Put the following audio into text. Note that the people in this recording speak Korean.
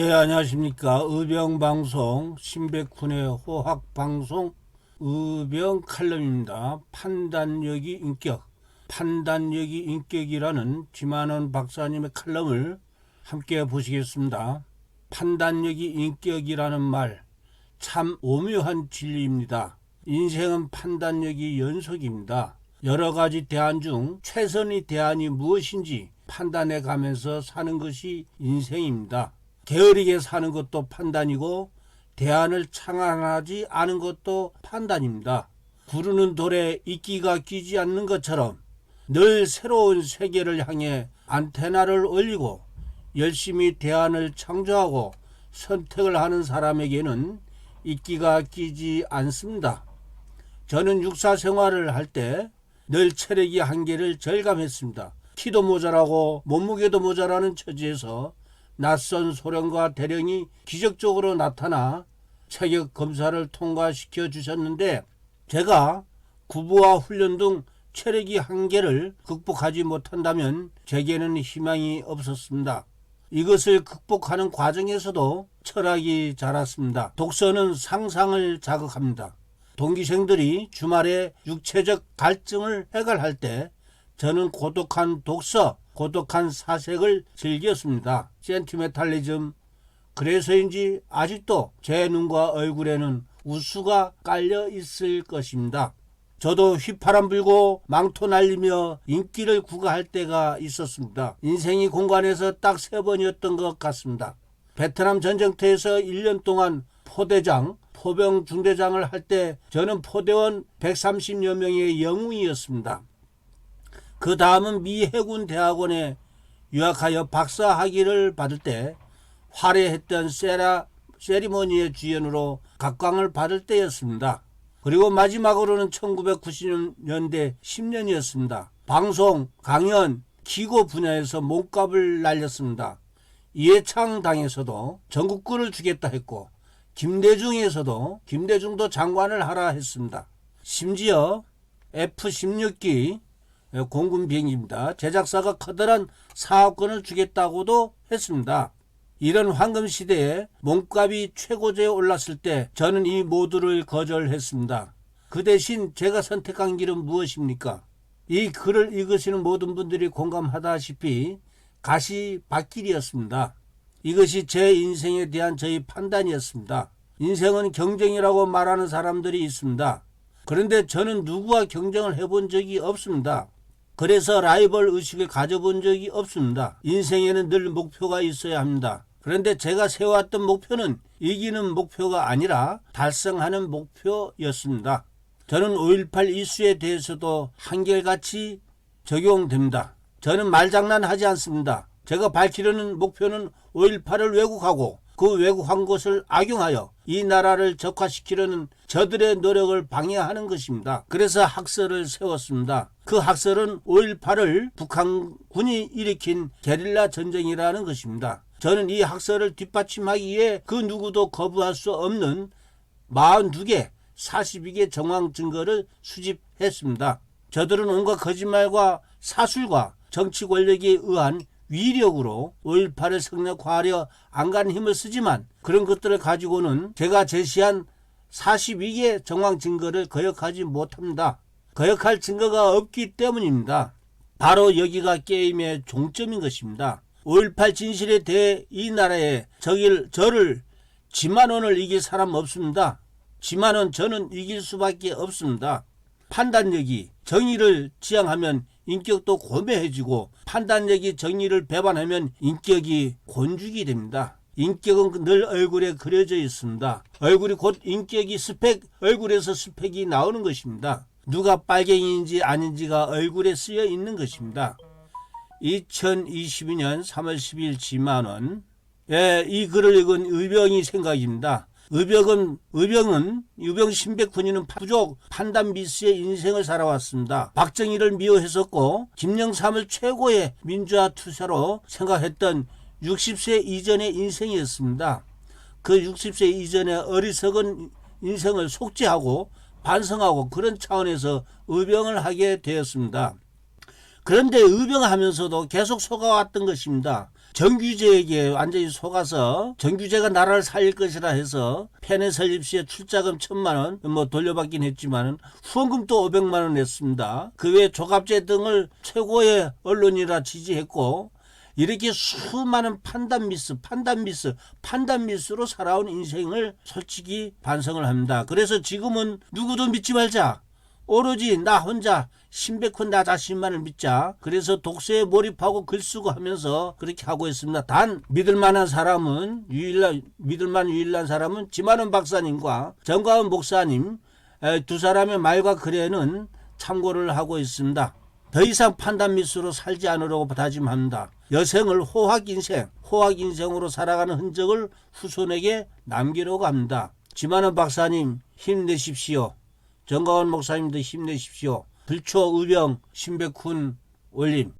네, 안녕하십니까. 의병방송, 신백훈의 호학방송, 의병 칼럼입니다. 판단력이 인격, 판단력이 인격이라는 지만원 박사님의 칼럼을 함께 보시겠습니다. 판단력이 인격이라는 말, 참 오묘한 진리입니다. 인생은 판단력이 연속입니다. 여러 가지 대안 중 최선의 대안이 무엇인지 판단해 가면서 사는 것이 인생입니다. 게으르게 사는 것도 판단이고 대안을 창안하지 않은 것도 판단입니다. 구르는 돌에 이끼가 끼지 않는 것처럼 늘 새로운 세계를 향해 안테나를 올리고 열심히 대안을 창조하고 선택을 하는 사람에게는 이끼가 끼지 않습니다. 저는 육사 생활을 할 때 늘 체력이 한계를 절감했습니다. 키도 모자라고 몸무게도 모자라는 처지에서 낯선 소련과 대령이 기적적으로 나타나 체격 검사를 통과시켜 주셨는데 제가 구부와 훈련 등 체력이 한계를 극복하지 못한다면 제게는 희망이 없었습니다. 이것을 극복하는 과정에서도 철학이 자랐습니다. 독서는 상상을 자극합니다. 동기생들이 주말에 육체적 갈증을 해결할 때 저는 고독한 독서, 고독한 사색을 즐겼습니다. 센티메탈리즘. 그래서인지 아직도 제 눈과 얼굴에는 우수가 깔려 있을 것입니다. 저도 휘파람 불고 망토 날리며 인기를 구가할 때가 있었습니다. 인생이 공간에서 딱 세 번이었던 것 같습니다. 베트남 전쟁터에서 1년 동안 포대장, 포병 중대장을 할 때 저는 포대원 130여 명의 영웅이었습니다. 그 다음은 미 해군 대학원에 유학하여 박사 학위를 받을 때 화려했던 세라 세리머니의 주연으로 각광을 받을 때였습니다. 그리고 마지막으로는 1990년대 10년이었습니다. 방송, 강연, 기고 분야에서 몸값을 날렸습니다. 이해창 당에서도 전국구를 주겠다 했고 김대중에서도 김대중도 장관을 하라 했습니다. 심지어 F-16기 공군 비행기입니다. 제작사가 커다란 사업권을 주겠다고도 했습니다. 이런 황금 시대에 몸값이 최고조에 올랐을 때 저는 이 모두를 거절했습니다. 그 대신 제가 선택한 길은 무엇입니까? 이 글을 읽으시는 모든 분들이 공감하다시피 가시 밭길이었습니다. 이것이 제 인생에 대한 저희 판단이었습니다. 인생은 경쟁이라고 말하는 사람들이 있습니다. 그런데 저는 누구와 경쟁을 해본 적이 없습니다. 그래서 라이벌 의식을 가져본 적이 없습니다. 인생에는 늘 목표가 있어야 합니다. 그런데 제가 세워왔던 목표는 이기는 목표가 아니라 달성하는 목표였습니다. 저는 5.18 이슈에 대해서도 한결같이 적용됩니다. 저는 말장난하지 않습니다. 제가 밝히려는 목표는 5.18을 왜곡하고 그 왜곡한 것을 악용하여 이 나라를 적화시키려는 저들의 노력을 방해하는 것입니다. 그래서 학설을 세웠습니다. 그 학설은 5.18을 북한군이 일으킨 게릴라 전쟁이라는 것입니다. 저는 이 학설을 뒷받침하기 위해 그 누구도 거부할 수 없는 42개, 42개 정황 증거를 수집했습니다. 저들은 온갖 거짓말과 사술과 정치 권력에 의한 위력으로 5.18을 성역화하려 안간 힘을 쓰지만 그런 것들을 가지고는 제가 제시한 42개 정황 증거를 거역하지 못합니다. 거역할 증거가 없기 때문입니다. 바로 여기가 게임의 종점인 것입니다. 5.18 진실에 대해 이 나라에 저길, 저를 지만원을 이길 사람 없습니다. 지만원 저는 이길 수밖에 없습니다. 판단력이 정의를 지향하면 인격도 고매해지고 판단력이 정의를 배반하면 인격이 곤죽이 됩니다. 인격은 늘 얼굴에 그려져 있습니다. 얼굴이 곧 인격이 스펙, 얼굴에서 스펙이 나오는 것입니다. 누가 빨갱이인지 아닌지가 얼굴에 쓰여 있는 것입니다. 2022년 3월 10일 지만원. 예, 이 글을 읽은 의병이 생각입니다. 의병은 의병은 유병 신백군이는 부족 판단 미스의 인생을 살아왔습니다. 박정희를 미워했었고 김영삼을 최고의 민주화 투사로 생각했던 60세 이전의 인생이었습니다. 그 60세 이전의 어리석은 인생을 속죄하고 반성하고 그런 차원에서 의병을 하게 되었습니다. 그런데 의병하면서도 계속 속아왔던 것입니다. 정규제에게 완전히 속아서 정규제가 나라를 살릴 것이라 해서 펜의 설립 시에 출자금 천만 원 뭐 돌려받긴 했지만은 후원금도 500만 원 냈습니다. 그 외 조갑제 등을 최고의 언론이라 지지했고 이렇게 수많은 판단 미스, 판단 미스, 판단 미스로 살아온 인생을 솔직히 반성을 합니다. 그래서 지금은 누구도 믿지 말자. 오로지 나 혼자 신백훈 나 자신만을 믿자. 그래서 독서에 몰입하고 글 쓰고 하면서 그렇게 하고 있습니다. 단 믿을 만한 사람은 유일한 믿을 만한 유일한 사람은 지만원 박사님과 정가은 목사님 에, 두 사람의 말과 글에는 참고를 하고 있습니다. 더 이상 판단 미스로 살지 않으려고 다짐합니다. 여생을 호학 인생, 호학 인생으로 살아가는 흔적을 후손에게 남기려고 합니다. 지만원 박사님 힘내십시오. 정가원 목사님도 힘내십시오. 불초 의병 신백훈 올림